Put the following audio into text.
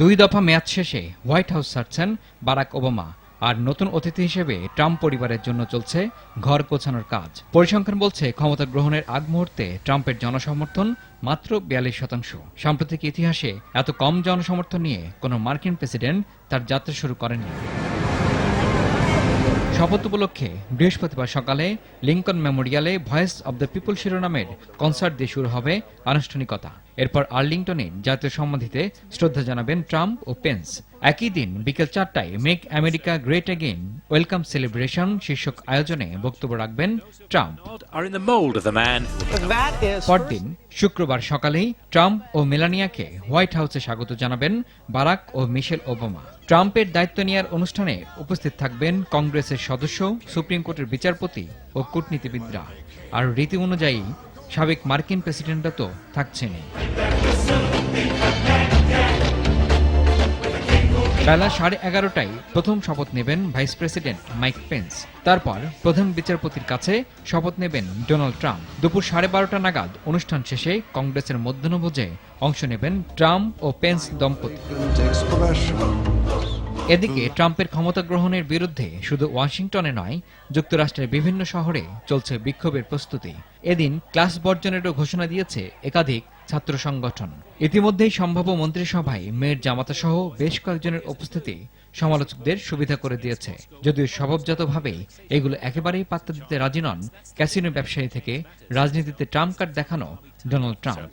দুই দফা মেয়াদ শেষে হোয়াইট হাউস ছাড়ছেন বারাক ওবামা। আর নতুন অতিথি হিসেবে ট্রাম্প পরিবারের জন্য চলছে ঘর গোছানোর কাজ। পরিসংখ্যান বলছে, ক্ষমতা গ্রহণের আগ মুহূর্তে ট্রাম্পের জনসমর্থন মাত্র বিয়াল্লিশ শতাংশ। সাম্প্রতিক ইতিহাসে এত কম জনসমর্থন নিয়ে কোনো মার্কিন প্রেসিডেন্ট তার যাত্রা শুরু করেননি। শপথ উপলক্ষে বৃহস্পতিবার সকালে লিঙ্কন মেমোরিয়ালে ভয়েস অব দ্য পিপল শিরোনামের কনসার্ট দিয়ে শুরু হবে আনুষ্ঠানিকতা। এরপর আর্লিংটনে জাতীয় সমাধিতে শ্রদ্ধা জানাবেন ট্রাম্প ও পেন্স। একই দিন বিকেল চারটায় make America great again welcome celebration শীর্ষক আয়োজনে বক্তব্য রাখবেন ট্রাম্প। পরদিন শুক্রবার সকালেই ট্রাম্প ও মেলানিয়াকে হোয়াইট হাউসে স্বাগত জানাবেন বারাক ও মিশেল ওবামা। ট্রাম্পের দায়িত্ব নেওয়ার অনুষ্ঠানে উপস্থিত থাকবেন কংগ্রেসের সদস্য সুপ্রিম কোর্টের বিচারপতি ও কূটনীতিবিদরা। আর রীতি অনুযায়ী সাবেক মার্কিন প্রেসিডেন্টরা তো থাকছেনই। বেলা সাড়ে এগারোটায় প্রথম শপথ নেবেন ভাইস প্রেসিডেন্ট মাইক পেন্স। তারপর প্রধান বিচারপতির কাছে শপথ নেবেন ডোনাল্ড ট্রাম্প। দুপুর সাড়ে বারোটা নাগাদ অনুষ্ঠান শেষে কংগ্রেসের মধ্যাহ্নভোজে অংশ নেবেন ট্রাম্প ও পেন্স দম্পতি। এদিকে ট্রাম্পের ক্ষমতা গ্রহণের বিরুদ্ধে শুধু ওয়াশিংটনে নয়, যুক্তরাষ্ট্রের বিভিন্ন শহরে চলছে বিক্ষোভের প্রস্তুতি। এদিন ক্লাস বর্জনেরও ঘোষণা দিয়েছে একাধিক ছাত্র সংগঠন। ইতিমধ্যেই সম্ভাব্য মন্ত্রিসভায় মেয়ের জামাতা সহ বেশ কয়েকজনের উপস্থিতি সমালোচকদের সুবিধা করে দিয়েছে। যদিও স্বভাবজাতভাবে এগুলো একেবারেই পাত্তা দিতে রাজি নন ক্যাসিনো ব্যবসায়ী থেকে, রাজনীতিতে ট্রাম্প কার্ড দেখানো ডোনাল্ড ট্রাম্প।